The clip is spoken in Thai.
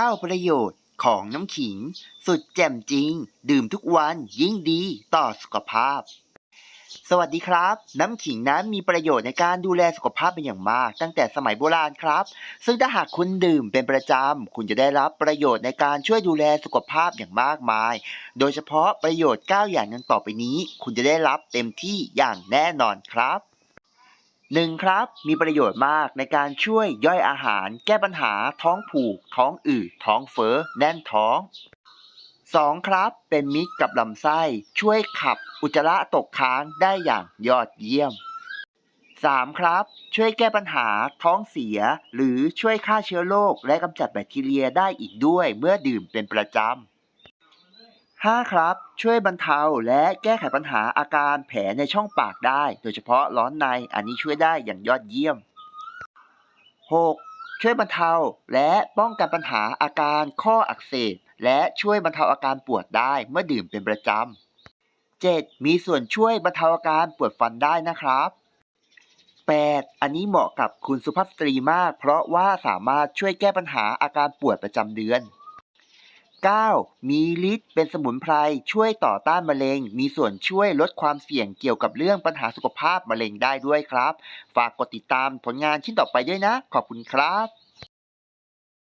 9 ประโยชน์ของน้ำขิง สุดแจ่มจริง ดื่มทุกวันยิ่งดีต่อสุขภาพ สวัสดีครับ น้ำขิงนั้นมีประโยชน์ในการดูแลสุขภาพเป็นอย่างมาก ตั้งแต่สมัยโบราณครับ ซึ่งถ้าหากคุณดื่มเป็นประจำ คุณจะได้รับประโยชน์ในการช่วยดูแลสุขภาพอย่างมากมาย โดยเฉพาะประโยชน์ 9 อย่างดังต่อไปนี้ คุณจะได้รับเต็มที่อย่างแน่นอนครับ 1. ครับ มีประโยชน์มากในการช่วยย่อยอาหาร แก้ปัญหาท้องผูก ท้องอืดท้องเฟ้อแน่นท้อง 2. ครับ เป็นมิตรกับลำไส้ ช่วยขับอุจจาระตกค้างได้อย่างยอดเยี่ยม 3. ครับ ช่วยแก้ปัญหาท้องเสีย หรือช่วยฆ่าเชื้อโรคและกำจัดแบคทีเรียได้อีกด้วยเมื่อดื่มเป็นประจำ 5. ครับ ช่วยบรรเทาและแก้ไขปัญหาอาการแผลในช่องปากได้ โดยเฉพาะร้อนในอันนี้ช่วยได้อย่างยอดเยี่ยม 6. ช่วยบรรเทาและป้องกันปัญหาอาการข้ออักเสบและช่วยบรรเทาอาการปวดได้เมื่อดื่มเป็นประจำ 7. มีส่วนช่วยบรรเทาอาการปวดฟันได้นะครับ 8. อันนี้เหมาะกับคุณสุภาพสตรีมาก เพราะว่าสามารถช่วยแก้ปัญหาอาการปวดประจำเดือน 9. มีฤทธิ์เป็นสมุนไพรช่วยต่อต้านมะเร็ง มีส่วนช่วยลดความเสี่ยงเกี่ยวกับเรื่องปัญหาสุขภาพมะเร็งได้ด้วยครับ ฝากกดติดตามผลงานชิ้นต่อไปด้วยนะ ขอบคุณครับ